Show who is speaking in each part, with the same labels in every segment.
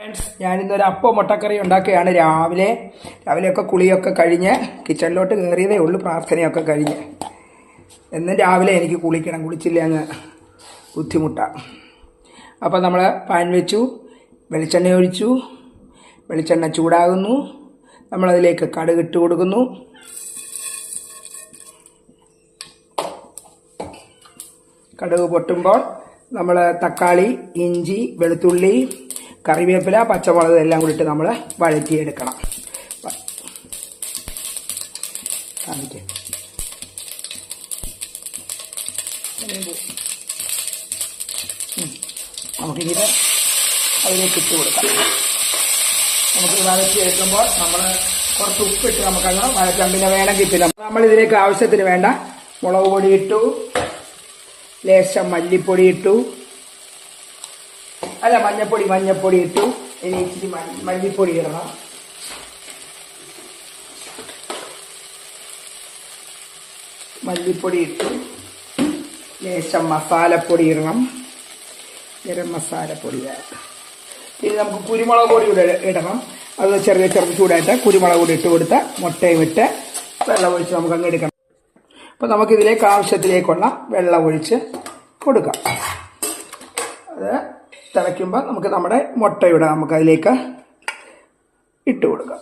Speaker 1: Friends ഞാനിന്നൊരു അപ്പം മുട്ടക്കറി ഉണ്ടാക്കുകയാണ്. രാവിലെ രാവിലെയൊക്കെ കുളിയൊക്കെ കഴിഞ്ഞ് കിച്ചണിലോട്ട് കയറിയതേ ഉള്ളൂ പ്രാർത്ഥനയൊക്കെ കഴിഞ്ഞ്. എന്നും രാവിലെ എനിക്ക് കുളിക്കണം കുളിച്ചില്ല അങ്ങ് ബുദ്ധിമുട്ടാണ് അപ്പോൾ നമ്മൾ പാൻ വെച്ചു വെളിച്ചെണ്ണ ഒഴിച്ചു വെളിച്ചെണ്ണ ചൂടാകുന്നു നമ്മളതിലേക്ക് കടുക് ഇട്ട് കൊടുക്കുന്നു. കടുക് പൊട്ടുമ്പോൾ നമ്മൾ തക്കാളി ഇഞ്ചി വെളുത്തുള്ളി കറിവേപ്പില പച്ചമുളക് എല്ലാം കൂടിയിട്ട് നമ്മൾ വഴറ്റിയെടുക്കണം. കാണിക്ക്. നമുക്കിത് അതിലേക്ക് ഇട്ട് കൊടുക്കാം. നമുക്ക് വഴറ്റിയെടുക്കുമ്പോൾ നമ്മൾ കുറച്ച് ഉപ്പിട്ട് നമുക്കങ്ങനെ വഴറ്റാൻ പിന്നെ വേണം കിട്ടില്ല നമ്മൾ ഇതിലേക്ക് ആവശ്യത്തിന് വേണ്ട മുളക് പൊടി ഇട്ടു ലേശം മല്ലിപ്പൊടി ഇട്ടു അല്ല മഞ്ഞപ്പൊടി മഞ്ഞപ്പൊടി ഇട്ടു. ഇനി ഇച്ചിരി മല്ലി- മല്ലിപ്പൊടി ഇടണം. മല്ലിപ്പൊടി ഇട്ടു. ലേശം മസാലപ്പൊടി ഇടണം. ഗരം മസാലപ്പൊടി ഇനി നമുക്ക് കുരുമുളക് പൊടി ഇടണം. അത് ചെറിയ ചെറു ചൂടായിട്ട് കുരുമുളക് പൊടി ഇട്ട് കൊടുത്ത് മുട്ടയും ഇട്ട് വെള്ളം ഒഴിച്ച് നമുക്ക് അങ്ങ് എടുക്കണം. അപ്പോൾ നമുക്കിതിലേക്ക് ആവശ്യത്തിലേക്കുള്ള വെള്ളം ഒഴിച്ച് കൊടുക്കാം. അത് തിളയ്ക്കുമ്പോൾ നമുക്ക് നമ്മുടെ മുട്ടയുടെ നമുക്ക് അതിലേക്ക് ഇട്ട് കൊടുക്കാം.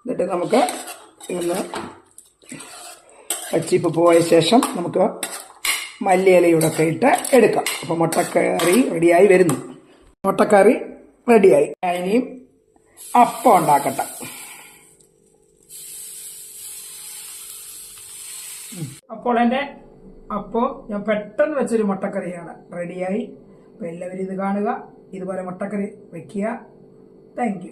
Speaker 1: എന്നിട്ട് നമുക്ക് ഇന്ന് പച്ചിപ്പ് പോയ ശേഷം നമുക്ക് മല്ലിയിലയുടെ ഒക്കെ ഇട്ട് എടുക്കാം. അപ്പോൾ മുട്ടക്കറി റെഡിയായി വരുന്നു. മുട്ടക്കറി റെഡിയായി. ഇനിയും അപ്പം ഉണ്ടാക്കട്ടെ. അപ്പോൾ എന്റെ അപ്പോൾ ഞാൻ പെട്ടെന്ന് വെച്ചൊരു മുട്ടക്കറിയാണ്. റെഡിയായി. അപ്പോൾ എല്ലാവരും ഇത് കാണുക. ഇതുപോലെ മുട്ടക്കറി വെക്കുക. താങ്ക്